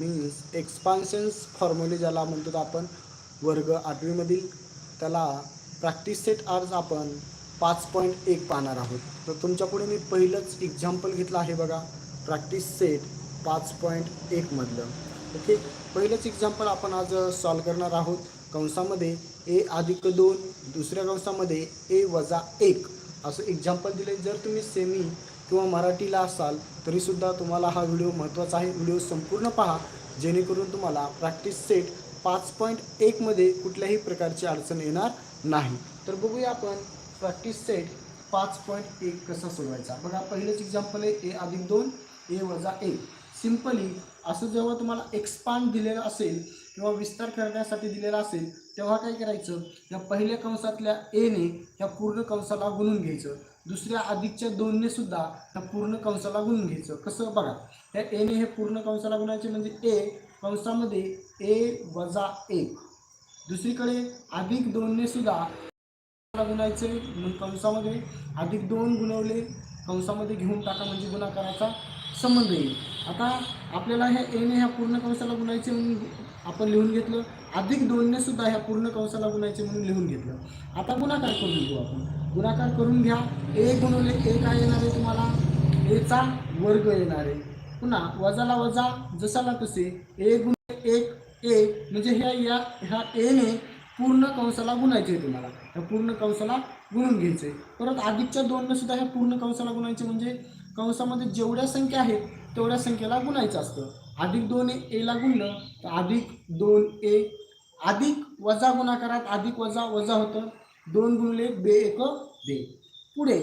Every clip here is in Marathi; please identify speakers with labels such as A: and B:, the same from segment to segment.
A: मीन्स एक्सपान्शन्स फॉर्म्युले ज्याला म्हणतो आपण वर्ग आठवीमधील त्याला प्रॅक्टिस सेट आज आपण पाच पॉईंट एक पाहणार आहोत. तर तुमच्यापुढे मी पहिलंच एक्झाम्पल घेतलं आहे बघा प्रॅक्टिस सेट पाच पॉईंट एकमधलं ओके पहिलंच एक्झाम्पल आपण आज सॉल्व करणार आहोत. कंसामध्ये ए अधिक दोन दुसऱ्या कंसामध्ये ए वजा एक. असं एक्झाम्पल दिले जर तुम्ही सेमी किंवा मराठीला असाल तरीसुद्धा तुम्हाला हा व्हिडिओ महत्त्वाचा आहे. व्हिडिओ संपूर्ण पहा. जेणेकरून तुम्हाला प्रॅक्टिस सेट पाच पॉईंट एकमध्ये कुठल्याही प्रकारची अडचण येणार नाही. तर बघूया आपण प्रॅक्टिस सेट पाच पॉईंट एक कसा सोडवायचा. बघा पहिलंच एक्झाम्पल आहे ए अधिक दोन ए वजा एक. सिम्पली असं जेव्हा तुम्हाला एक्सपांड दिलेलं असेल किंवा विस्तार करण्यासाठी दिलेला असेल तेव्हा काय करायचं? या पहिल्या कंसातल्या एने ह्या पूर्ण कंसाला गुणून घ्यायचं. दुसऱ्या अधिकच्या दोनने सुद्धा ह्या पूर्ण कंसाला गुणून घ्यायचं. कसं? बघा ह्या एने हे पूर्ण कंसाला गुणायचे म्हणजे ए कंसामध्ये ए वजा एक. दुसरीकडे अधिक दोनने सुद्धा गुणायचे म्हणून कंसामध्ये अधिक दोन गुणवले कंसामध्ये घेऊन टाका म्हणजे गुणाकाराचा संबंध येईल. आता आपल्याला ह्या एने ह्या पूर्ण कंसाला गुणायचे म्हणून आपण लिहून घेतलं. अधिक दोनने सुद्धा ह्या पूर्ण कंसाला गुणायचे म्हणून लिहून घेतलं. आता गुणाकार करून घेऊ आपण. गुणाकार करून घ्या. ए गुणवले ए काय येणार आहे तुम्हाला एचा वर्ग येणार. आहे पुन्हा वजाला वजा जसाला तसे. ए गुण एक ए म्हणजे ह्या या ह्या एने पूर्ण कंसाला गुणायचे आहे तुम्हाला. ह्या पूर्ण कंसाला गुणून घ्यायचे परत अधिकच्या दोननं सुद्धा ह्या पूर्ण कंसाला गुणायचे म्हणजे कंसामध्ये जेवढ्या संख्या आहेत तेवढ्या संख्येला गुणायचं असतं. अधिक दोन एला गुणलं तर अधिक दोन ए अधिक वजा गुणाकारात अधिक वजा वजा होतं. दोन गुणले बे एक बे. पुढे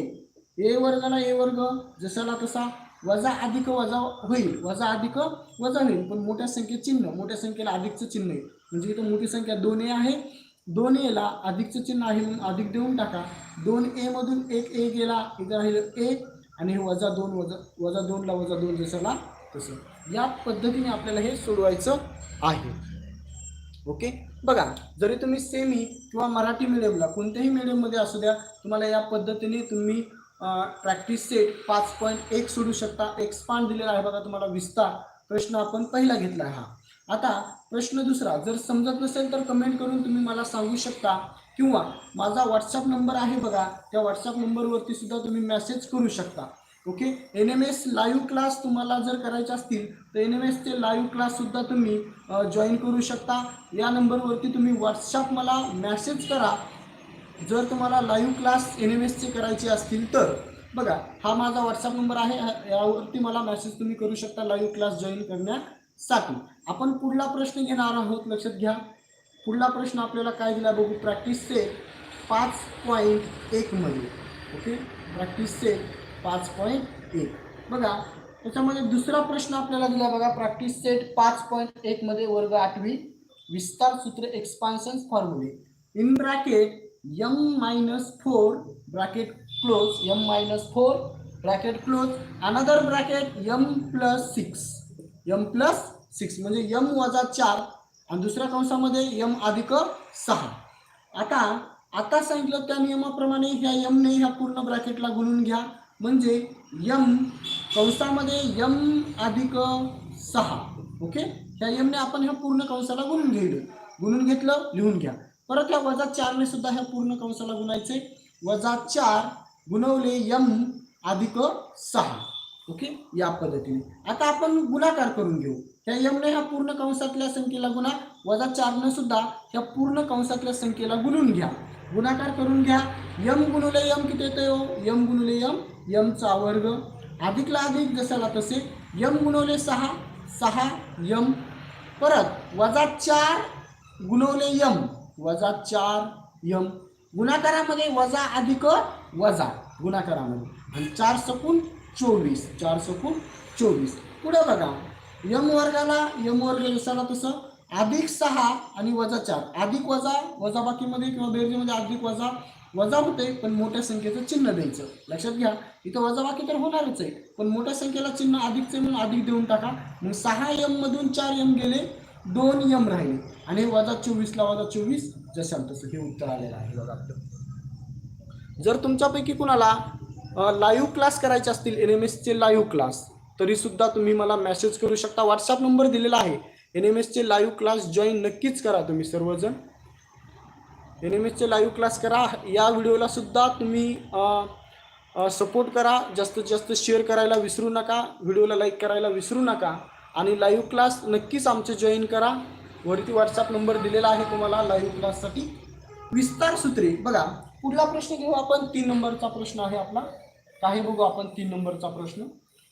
A: ए वर्गाला ए वर्ग जसाला तसा वजा अधिक वजा होईल. वजा अधिक वजा होईल. पण मोठ्या संख्येत चिन्ह मोठ्या संख्येला अधिकचं चिन्ह आहे. म्हणजे इथं मोठी संख्या दोन ए आहे. दोन एला अधिकचं चिन्ह आहे म्हणून अधिक देऊन टाका. दोन ए मधून एक ए गेला इथं राहिलं ए आणि हे वजा दोन वजा वजा दोनला वजा दोन जसाला तसं. या पद्धतीने आपल्याला हे सोडवायचं आहे. ओके? बघा जरी तुम्ही सेमी किंवा मराठी मिडियमला कोणत्याही मिडियममध्ये असू द्या तुम्हाला या पद्धतीने तुम्ही प्रॅक्टिस सेट पाच पॉईंट एक सोडू शकता. एक्सपांड दिलेला आहे बघा तुम्हाला विस्तार. प्रश्न आपण पहिला घेतला आहे हा. आता प्रश्न दुसरा जर समजत नसेल तर कमेंट करून तुम्ही मला सांगू शकता. किंवा माझा व्हॉट्सअप नंबर आहे बघा त्या व्हॉट्सअप नंबरवरती सुद्धा तुम्ही मेसेज करू शकता. Okay? N M S live class तुम्हाला जर करायचे असतील तर एन एम एसचे लाईव्ह क्लाससुद्धा तुम्ही जॉईन करू शकता. या नंबरवरती तुम्ही व्हॉट्सअप मला मॅसेज करा. जर तुम्हाला लाईव्ह क्लास एन एम एसचे करायचे असतील तर. बघा हा माझा व्हॉट्सअप नंबर आहे. यावरती मला मॅसेज तुम्ही करू शकता लाईव्ह क्लास जॉईन करण्यासाठी. आपण पुढला प्रश्न घेणार आहोत लक्षात घ्या. पुढला प्रश्न आपल्याला काय दिला बघू? प्रॅक्टिसचे पाच पॉईंट एकमध्ये ओके? प्रॅक्टिसचे पाच पॉईंट एक. बघा त्याच्यामध्ये दुसरा प्रश्न आपल्याला दिला बघा प्रॅक्टिस सेट पाच पॉईंट एकमध्ये वर्ग आठवी विस्तार सूत्र expansion फॉर्म्युले in bracket M minus four bracket close M minus four bracket close another bracket M plus six M plus six म्हणजे यम वजा चार आणि दुसऱ्या कंसामध्ये यम अधिक सहा. आता आता सांगितलं त्या नियमाप्रमाणे ह्या यमने ह्या पूर्ण ब्रॅकेटला गुणून घ्या. म्हणजे यम कंसामध्ये यम अधिक सहा. ओके? ह्या यमने आपण ह्या पूर्ण कंसाला गुणून घेईल गुणून घेतलं लिहून घ्या. परत ह्या वजा चारने सुद्धा ह्या पूर्ण कंसाला गुणायचे. वजा चार गुणवले यम अधिक सहा. ओके? या पद्धतीने. आता आपण गुणाकार करून घेऊ. ह्या यमने ह्या पूर्ण कंसातल्या संख्येला गुणा. वजा चारनं सुद्धा ह्या पूर्ण कंसातल्या संख्येला गुणून घ्या. गुणाकार करून घ्या. यम गुणुले यम किती येतो हो? यम गुणुले यम यमचा वर्ग. अधिकला अधिक जसाला तसे? यम गुणवले सहा सहा यम परत. वजा चार गुणवले यम. वजा चार यम. गुणाकारामध्ये वजा अधिक वजा गुणाकारामध्ये. आणि चार सकून चोवीस चार सकून चोवीस. पुढे बघा. यम वर्गाला यम वर्ग जसाला तसं? अधिक सहा आणि वजा चार. अधिक वजा वजाबाकीमध्ये किंवा बेरजेमध्ये अधिक वजा वजा होते पण मोठ्या संख्येचं चिन्ह द्यायचं. लक्षात घ्या इथं वजाबाकी तर होणारच आहे पण मोठ्या संख्येला चिन्ह अधिकचे म्हणून अधिक देऊन टाका. मग सहा एम मधून चार यम गेले दोन यम राहिले. आणि वजा चोवीसला वजा चोवीस जशाल तसं हे उत्तर आलेलं आहे बघा आपलं. जर तुमच्यापैकी कुणाला लाईव्ह क्लास करायचे असतील एन एम एसचे लाईव्ह क्लास तरीसुद्धा तुम्ही मला मेसेज करू शकता. व्हॉट्सअप नंबर दिलेला आहे. एन एम एसचे लाईव्ह क्लास जॉईन नक्कीच करा तुम्ही सर्वजण. एन एम एसचे लाईव्ह क्लास करा. या व्हिडिओला सुद्धा तुम्ही सपोर्ट करा. जास्तीत जास्त शेअर करायला विसरू नका. व्हिडिओला लाईक करायला विसरू नका. आणि लाईव्ह क्लास नक्कीच आमचे जॉईन करा. वरती व्हॉट्सअप नंबर दिलेला आहे तुम्हाला. लाईव्ह क्लाससाठी विस्तार सूत्रे. बघा पुढला प्रश्न घेऊ आपण. तीन नंबरचा प्रश्न आहे आपला. काही बघू आपण तीन नंबरचा प्रश्न.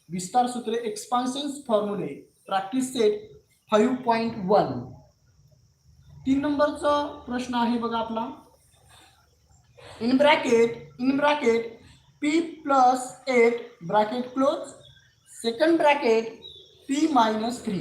A: विस्तार सूत्रे. Expansions फॉर्म्युले practice set five point one तीन नंबरचा प्रश्न आहे बघा आपला. In bracket in bracket P plus eight bracket close second bracket P minus three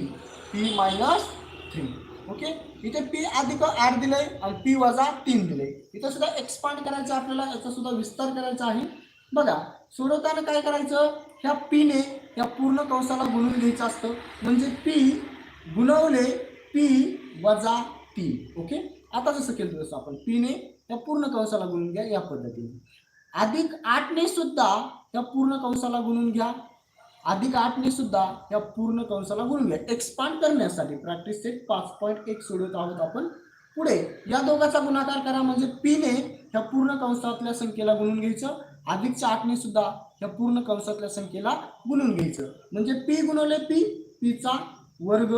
A: P minus three okay इथे पी अधिक आठ आहे आणि पी वजा तीन दिले इथं सुद्धा एक्सपांड करायचं आपल्याला याचा सुद्धा विस्तार करायचा आहे. बघा सोडवताना काय करायचं? ह्या पीने या पूर्ण कंसाला गुणून घ्यायचं असतं. म्हणजे पी गुणवले पी वजा तीन ओके आता जसं केलं तसं आपण पीने या पूर्ण कंसाला गुणून घ्या या पद्धतीने. अधिक आठने सुद्धा या पूर्ण कंसाला गुणून घ्या. अधिक आठने सुद्धा या पूर्ण कंसाला गुणून घ्या. एक्सपांड करण्यासाठी प्रॅक्टिस सेट पाच पॉईंट एक सोडवत आहोत आपण. पुढे या दोघाचा गुणाकार करा. म्हणजे पीने ह्या पूर्ण कंसातल्या संख्येला गुणून घ्यायचं. अधिकच्या आठने सुद्धा ह्या पूर्ण कंसातल्या संख्येला गुणून घ्यायचं. म्हणजे पी गुणवले पी पीचा वर्ग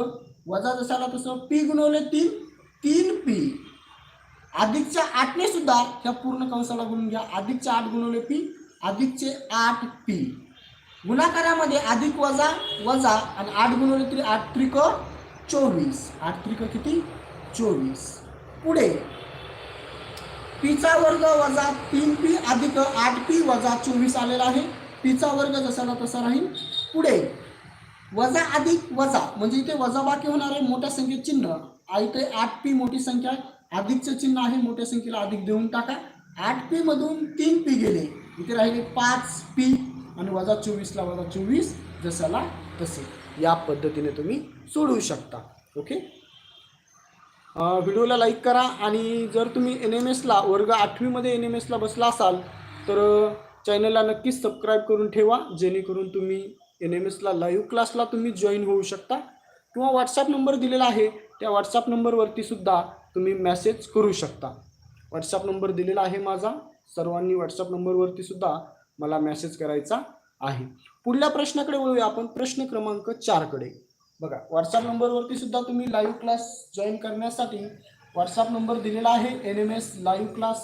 A: वजा जसाला तसं पी गुणवले तीन तीन पी अधिकच्या आठने सुद्धा ह्या पूर्ण कंसाला गुणून घ्या. अधिकच्या आठ गुणवले पी अधिकचे आठ पी गुणाकारामध्ये अधिक वजा वजा आणि आठ गुणवले तरी आठ त्रिक चोवीस. आठ त्रिक किती? चोवीस. पुढे. पीचा वर्ग वजा तीन पी अधिक आठ पी वजा चोवीस आलेला आहे. पीचा वर्ग जसाला तसा राहील. पुढे. वजा अधिक वजा म्हणजे इथे वजा बाकी होणार आहे मोठ्या संख्येत चिन्ह. आ इथे आठ पी मोठी संख्या आहे अधिकचं चिन्ह आहे मोठ्या संख्येला अधिक देऊन टाका. आठ पी मधून तीन पी गेले. इथे राहिले पाच पी आणि वजा चोवीसला वजा चोवीस जसाला तसे. या पद्धतीने तुम्ही सोडवू शकता. ओके व्हिडिओला लाईक करा आणि जर तुम्ही एन एम एसला वर्ग आठवीमध्ये एन एम एसला बसला असाल तर चॅनलला नक्कीच सबस्क्राईब करून ठेवा. जेणेकरून तुम्ही एन एम एसला लाईव्ह क्लासला तुम्ही जॉईन होऊ शकता. किंवा व्हॉट्सअप नंबर दिलेला आहे त्या व्हॉट्सअप नंबरवरती सुद्धा तुम्ही मेसेज करू शकता. व्हॉट्सअप नंबर दिलेला आहे माझा. सर्वांनी व्हॉट्सअप नंबरवरती सुद्धा मला मेसेज करायचा आहे. पुढल्या प्रश्नाकडे वळूया आपण. प्रश्न क्रमांक चारकडे. बघा व्हॉट्सअप नंबरवरती सुद्धा तुम्ही लाईव्ह क्लास जॉईन करण्यासाठी व्हॉट्सअप नंबर दिलेला आहे. N M S live class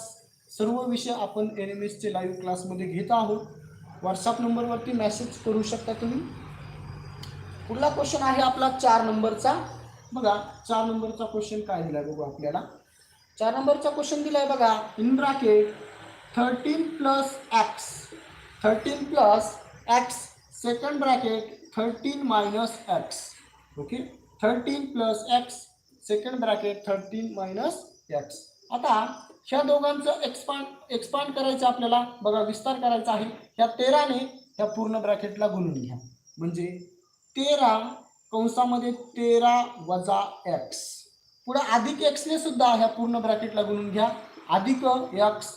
A: सर्व विषय आपण एन एम एसचे लाईव्ह क्लासमध्ये घेत आहोत. व्हॉट्सअप नंबरवरती मेसेज करू शकता तुम्ही. पुढला क्वेश्चन आहे आपला चार नंबरचा. बघा चार नंबरचा क्वेश्चन काय दिलाय बघू आपल्याला? चार नंबरचा क्वेश्चन दिलाय बघा in bracket thirteen plus x thirteen plus x second bracket thirteen minus x okay thirteen plus x second bracket thirteen minus x आता ह्या दोघांचं एक्सपांड एक्सपांड करायचं आपल्याला बघा विस्तार करायचा आहे. ह्या तेराने ह्या पूर्ण ब्रॅकेटला गुणून घ्या. म्हणजे तेरा कंसामध्ये तेरा वजा एक्स पुढे अधिक एक्सने सुद्धा ह्या पूर्ण ब्रॅकेटला गुणून घ्या. अधिक एक्स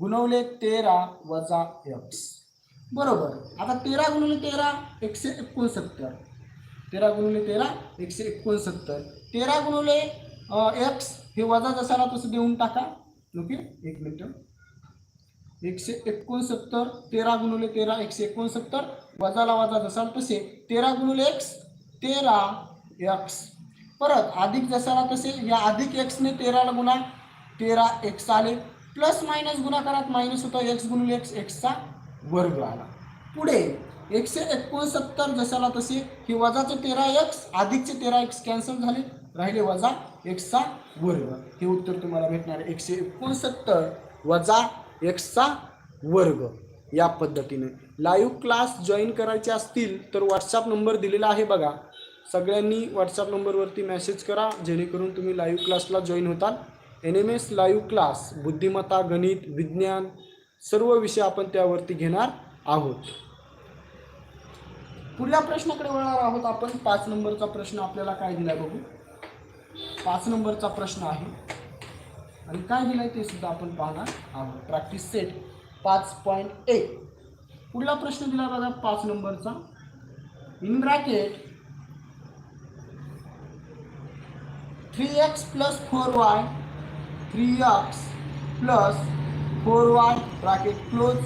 A: गुणवले तेरा वजा एक्स बरोबर. आता तेरा गुणवले तेरा एकशे एकोणसत्तर. तेरा गुणवले तेरा एकशे एकोणसत्तर. तेरा गुणवले एक्स हे वजा जसाला तसं देऊन टाका. ओके? एक मिनटं. एकशे एकोणसत्तर तेरा गुणवले तेरा एकशे एकोणसत्तर. वजाला वजा जसाल तसे. तेरा गुणवले एक्स तेरा एक्स परत अधिक जसाला तसे या अधिक एक्सने तेराला गुणा तेरा एक्स आले. प्लस मायनस गुणाकारात मायनस होता एक्स गुणिले एक्स एक्सचा वर्ग आला. पुढे एकशे एकोणसत्तर जशाला तसे हे वजाचे तेरा एक्स अधिकचे तेरा एक्स कॅन्सल झाले. राहिले वजा एक्सचा वर्ग. हे उत्तर तुम्हाला भेटणार आहे. एकशे एकोणसत्तर वजा एक्सचा वर्ग. या पद्धतीने. लाईव्ह क्लास जॉईन करायचे असतील तर व्हॉट्सअप नंबर दिलेला आहे बघा. सगळ्यांनी व्हॉट्सअप नंबरवरती मेसेज करा जेणेकरून तुम्ही लाईव्ह क्लासला join होताल. N M S live class बुद्धिमत्ता गणित विज्ञान सर्व विषय आपण त्यावरती घेणार आहोत. पुढल्या प्रश्नाकडे वळणार आहोत आपण. पाच नंबरचा प्रश्न आपल्याला काय दिलाय बघू. पाच नंबरचा प्रश्न आहे. आणि काय दिलाय ते सुद्धा आपण पाहणार आहोत. प्रॅक्टिस सेट पाच पॉईंट एक. पुढला प्रश्न दिला बघा पाच नंबरचा. In bracket three x plus four y three x plus four y bracket close.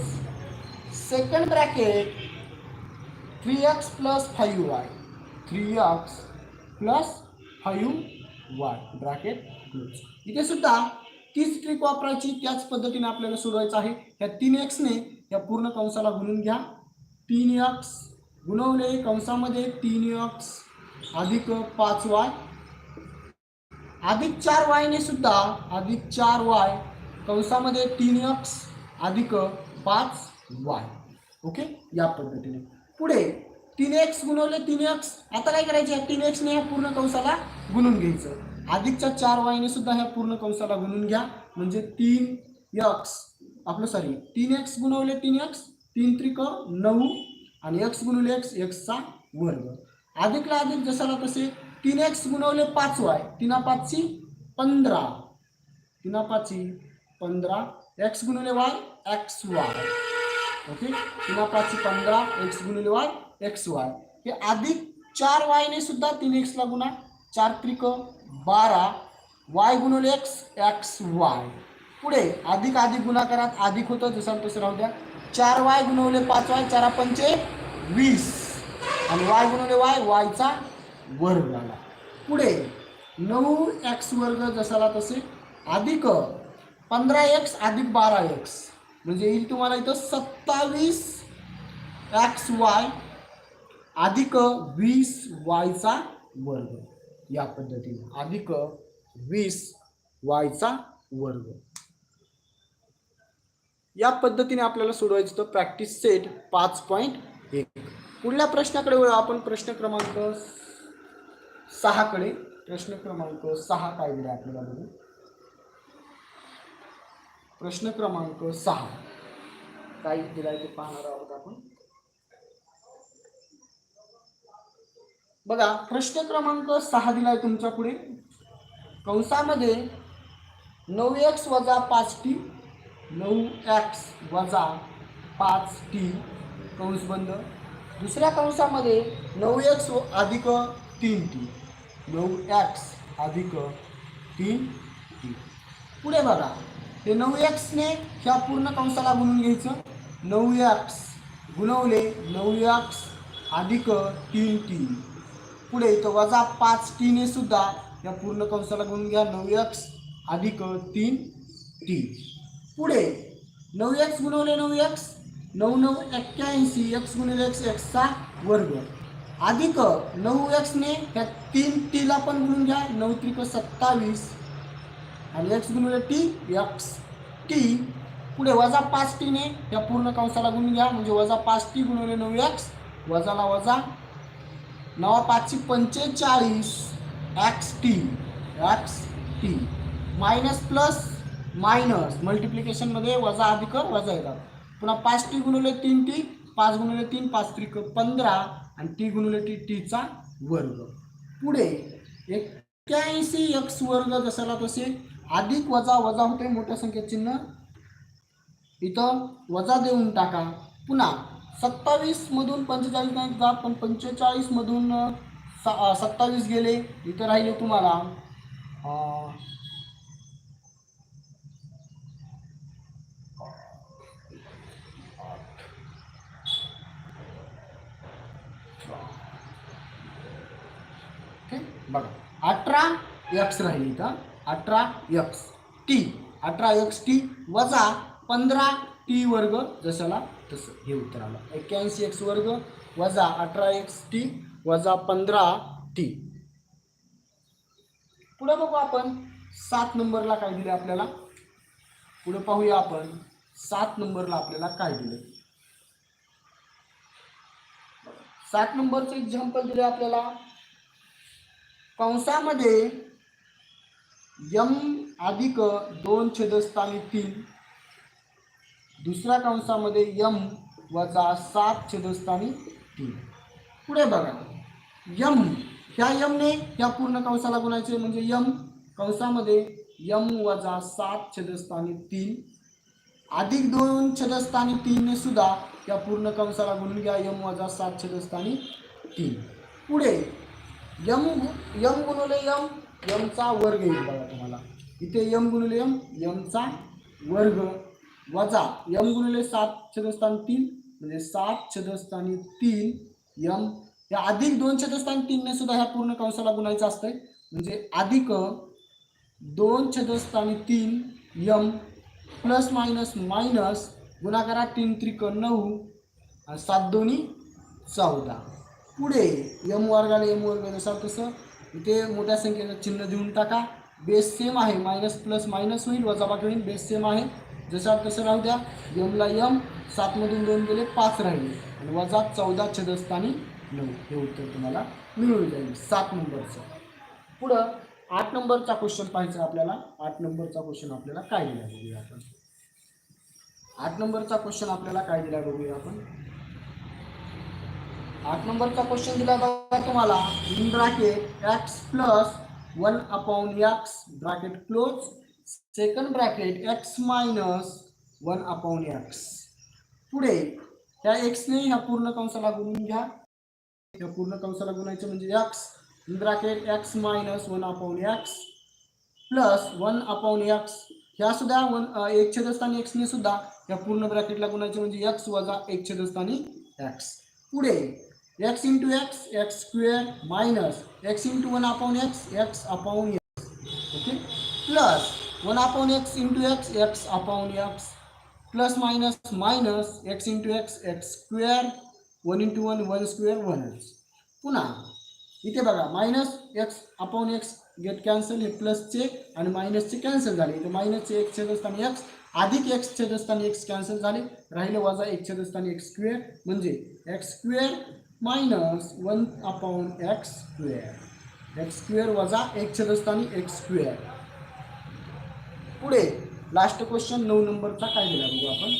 A: Second bracket three x plus five y three x plus five y bracket close. इथे सुद्धा तीच ट्रिक वापरायची त्याच पद्धतीने आपल्याला सोडवायचं आहे. या तीन एक्सने या पूर्ण कंसाला गुणून घ्या. तीन एक्स गुणवले कंसामध्ये तीन एक्स अधिक पाच वाय अधिक चार वायने सुद्धा अधिक चार वाय कंसामध्ये तीन एक्स अधिक पाच वाय. ओके या पद्धतीने. पुढे तीन एक्स गुणवले तीन एक्स आता काय करायचे? तीन एक्सने ह्या पूर्ण कंसाला गुणून घ्यायचं. अधिकच्या चार वायने सुद्धा ह्या पूर्ण कंसाला गुणून घ्या. म्हणजे तीन एक्स आपलं सॉरी तीन एक्स गुणवले तीन एक्स तीन त्रिक नऊ. आणि एक्स गुणवले एक्स एक्सचा वर्ग. अधिकला अधिक जसाला तसे तीन एक्स गुणवले पाच वाय तिना पाचची पंधरा. तिना पाचची पंधरा. एक्स गुणवले वाय एक्स वाय ओके तिना पाचशे पंधरा एक्स गुणवले वाय एक्स वाय हे अधिक चार वायने सुद्धा तीन एक्सला गुणा. चार त्रिक बारा. वाय गुणवले एक्स एक्स वाय पुढे अधिक अधिक गुणाकारात अधिक होतं. जसं तसं राहू द्या. चार वाय गुणवले पाच वाय चारा पंचे वीस. आणि वाय गुणवले वाय वायचा वर्ग आला. पुढे नऊ एक्स वर्ग जसाला तसे अधिक पंधरा एक्स अधिक बारा एक्स म्हणजे येईल तुम्हाला इथं सत्तावीस एक्स वाय अधिक वीस वायचा वर्ग. या पद्धतीने अधिक वीस वायचा वर्ग. या पद्धतीने आपल्याला सोडवायचं होतं प्रॅक्टिस सेट पाच पॉईंट एक. पुढल्या प्रश्नाकडे वळू आपण प्रश्न क्रमांक सहाकडे प्रश्न क्रमांक सहा काय दिला आपल्याला बघू प्रश्न क्रमांक सहा. काय दिलाय ते पाहणार आहोत आपण. बघा प्रश्न क्रमांक सहा दिलाय तुमच्यापुढे. कंसामध्ये नऊ एक्स वजा पाच टी नऊ एक्स वजा पाच टी कंस बंद. दुसऱ्या कंसामध्ये नऊ एक्स अधिक तीन टी. नऊ एक्स अधिक तीन टी पुढे बघा. ते नऊ एक्सने ह्या पूर्ण कंसाला गुणून घ्यायचं. नऊ एक्स गुणवले नऊ एक्स अधिक तीन टी पुढे इथं वजा पाच टीने सुद्धा या पूर्ण कंसाला गुणून घ्या. नऊ एक्स अधिक तीन टी पुढे नऊ एक्स गुणवले नऊ एक्स नऊ नऊ एक्क्याऐंशी एक्स गुणिले एक्स एक्सचा वर्ग. अधिक नऊ एक्सने ह्या तीन टीला पण गुणून घ्या. नऊ त्रिक सत्तावीस. आणि एक्स गुणवले टी एक्स टी पुढे वजा पाच टीने या पूर्ण कंसाला गुणून घ्या. म्हणजे वजा पाच टी गुणवले नऊ एक्स वजाला वजा नवा पाचशे पंचेचाळीस x t x t minus plus minus मल्टिप्लिकेशनमध्ये वजा अधिक वजा येतात. पुन्हा पाच टी गुणवले तीन टी पाच गुणवले तीन पाच त्रिक पंधरा. आणि टी गुणिले टी टीचा वर्ग. पुढे एक्क्याऐंशी एक्स वर्ग जसाला तसे अधिक वजा वजा होते मोठ्या संख्येत चिन्ह. इथं वजा देऊन टाका. पुन्हा सत्तावीसमधून पंचेचाळीस नाही जात पण पंचेचाळीसमधून सत्तावीस गेले. इथं राहिले तुम्हाला बघा अठरा एक्स राहील इथं. अठरा एक्स टी अठरा एक्स टी वजा पंधरा टी वर्ग जशाला तसं. हे उत्तर आलं. एक्क्याऐंशी एक्स वर्ग वजा अठरा एक्स टी वजा पंधरा टी पुढे बघू आपण. सात नंबरला काय दिलं आपल्याला? पुढे पाहूया आपण. सात नंबरला आपल्याला काय दिलं? सात नंबरचं एक्झाम्पल दिलं आपल्याला. कंसामध्ये यम अधिक दोन छेदस्थानी तीन. दुसऱ्या कंसामध्ये यम वजा सात छेदस्थानी तीन. पुढे बघा. यम ह्या यमने ह्या पूर्ण कंसाला गुणायचे म्हणजे यम कंसामध्ये यम वजा सात छेदस्थानी तीन. अधिक दोन छेदस्थानी तीनने सुद्धा या पूर्ण कंसाला गुणून घ्या. यम वजा सात छेदस्थानी तीन. पुढे यम यम गुणुले यम यमचा वर्ग येईल बघा तुम्हाला. इथे यम गुणुले यम यमचा वर्ग. वजा यम गुणिले सात छदस्थान तीन म्हणजे सात छदस्थानी तीन यम. या अधिक दोन छदस्थान तीनने सुद्धा ह्या पूर्ण कंसाला गुणायचं असतंय. म्हणजे अधिक दोन छदस्थानी तीन यम प्लस मायनस मायनस गुणाकारात तीन त्रिक नऊ सात दोन्ही चौदा. पुढे यम वर्गाला यम वर्ग जसा तसं इथे मोठ्या संख्येचं चिन्ह देऊन टाका. बेस सेम आहे मायनस प्लस मायनस होईल वजाबाकी होईल बेस सेम आहे. जसा तसं राहू द्या यमला यम सातमधून दोन गेले पाच राहिले. आणि वजा चौदा छदस्थानी नऊ. हे उत्तर तुम्हाला मिळून जाईल सात नंबरचं. पुढं आठ नंबरचा क्वेश्चन पाहायचा आपल्याला. आठ नंबरचा क्वेश्चन आपल्याला काय दिला बघूया आपण. आठ नंबरचा क्वेश्चन आपल्याला काय दिला बघूया आपण. आठ नंबरचा क्वेश्चन दिला बघा तुम्हाला. In bracket x plus one upon x bracket close second bracket x minus one upon x पुढे त्या एक्सने ह्या पूर्ण कंसाला गुणून घ्या. या पूर्ण कंसाला गुणायचं म्हणजे x in bracket x minus one upon x plus one upon x ह्या सुद्धा वन एक छेदस्थानी एक्सने सुद्धा या पूर्ण ब्रॅकेटला गुणायचं म्हणजे एक्स वजा एक छेदस्थानी एक्स पुढे x into x x square minus x into one upon x x upon x okay plus one upon x into x x upon x plus minus minus x into x x square one into one one square वनच पुन्हा इथे बघा minus x upon x get cancel हे प्लसचे आणि मायनसचे कॅन्सल झाले. इथे मायनसचे एक छेदस्थानी एक्स अधिक एक्स छेदस्थानी एक्स कॅन्सल झाले. राहिले वजा एक छेदस्थानी एक्स स्क्वेअर म्हणजे x square minus one upon x square. X square वजा एक छेदस्थानी एक्स स्क्वेअर. पुढे लास्ट क्वेश्चन नऊ नंबरचा काय दिला बघू आपण?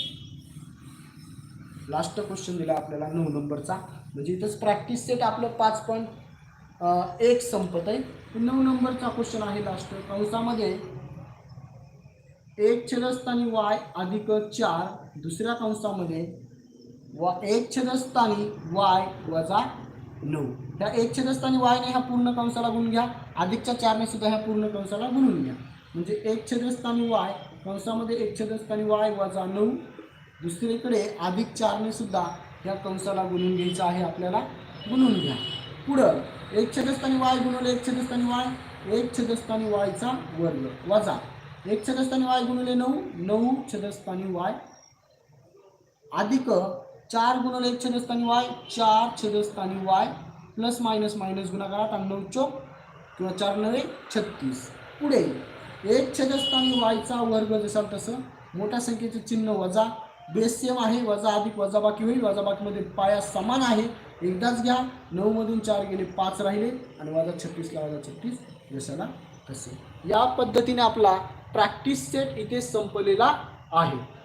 A: लास्ट क्वेश्चन दिला आपल्याला नऊ नंबरचा. म्हणजे इथंच प्रॅक्टिस सेट आपलं पाच पॉईंट एक संपत आहे. नऊ नंबरचा क्वेश्चन आहे लास्ट कंसामध्ये एक छेदस्थानी वाय अधिक चार दुसऱ्या कंसामध्ये वा एक छेदस्थानी वाय वजा नऊ. ह्या एक छेदस्थानी वायने ह्या पूर्ण कंसाला गुण घ्या. अधिकच्या चारने सुद्धा ह्या पूर्ण कंसाला गुणून घ्या. म्हणजे एक छेदस्थानी वाय कंसामध्ये एक छेदस्थानी वाय वजा नऊ. दुसरीकडे अधिक चारने सुद्धा ह्या कंसाला गुणून घ्यायचं आहे आपल्याला गुणून घ्या. पुढं एक छेदस्थानी वाय गुणवले एक छेदस्थानी वाय एक छेदस्थानी वायचा वर्ग वजा. एक छेदस्थानी वाय गुणवले नऊ नऊ छेदस्थानी वाय. अधिक चार गुणवले एक छेदस्थानी वाय चार छेदस्थानी वाय प्लस मायनस मायनस गुणाकारात आणि नऊ चौक किंवा चार नवे छत्तीस. पुढे एक छेदस्थानी वायचा वर्ग जसाल तसं मोठ्या संख्येचे चिन्ह वजा बेस सेम आहे वजा अधिक वजाबाकी होईल वजाबाकीमध्ये पाया समान आहे. एकदाच घ्या नऊमधून चार गेले पाच राहिले आणि वजा छत्तीसला वजा छत्तीस जशाला तसे. या पद्धतीने आपला प्रॅक्टिस सेट इथे संपलेला आहे.